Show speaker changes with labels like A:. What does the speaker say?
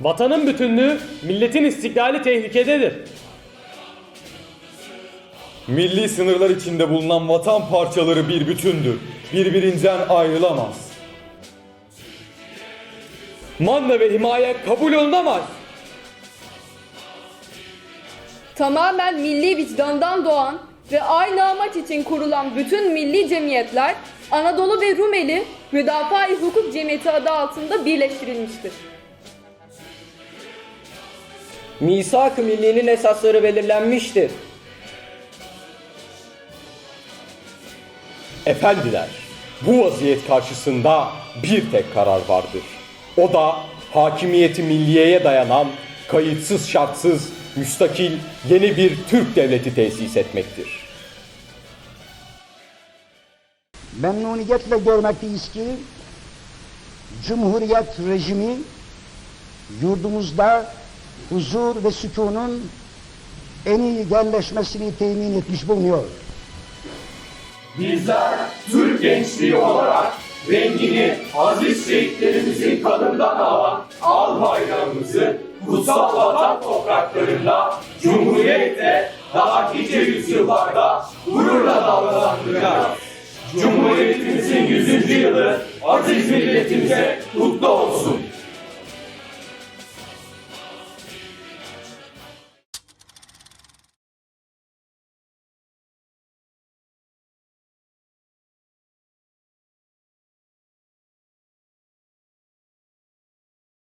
A: Vatanın bütünlüğü, milletin istiklali tehlikededir.
B: Milli sınırlar içinde bulunan vatan parçaları bir bütündür. Birbirinden ayrılamaz.
A: Manda ve himaye kabul olunamaz.
C: Tamamen milli vicdandan doğan ve aynı amaç için kurulan bütün milli cemiyetler Anadolu ve Rumeli Müdafaa-i Hukuk Cemiyeti adı altında birleştirilmiştir.
D: Misak-ı Milli'nin esasları belirlenmiştir.
B: Efendiler, bu vaziyet karşısında bir tek karar vardır. O da hakimiyeti milliyeye dayanan, kayıtsız şartsız, müstakil yeni bir Türk devleti tesis etmektir.
E: memnuniyetle görmekteyiz ki Cumhuriyet rejimi yurdumuzda huzur ve sükunun en iyi yerleşmesini temin etmiş bulunuyor.
F: Bizler Türk gençliği olarak rengini aziz şehitlerimizin kanından alan al bayrağımızı kutsal vatan topraklarında Cumhuriyet'te daha nice yüzyıllarda gururla dalgalandıracağız. Cumhuriyetimizin 100. yılı aziz milletimize kutlu olsun.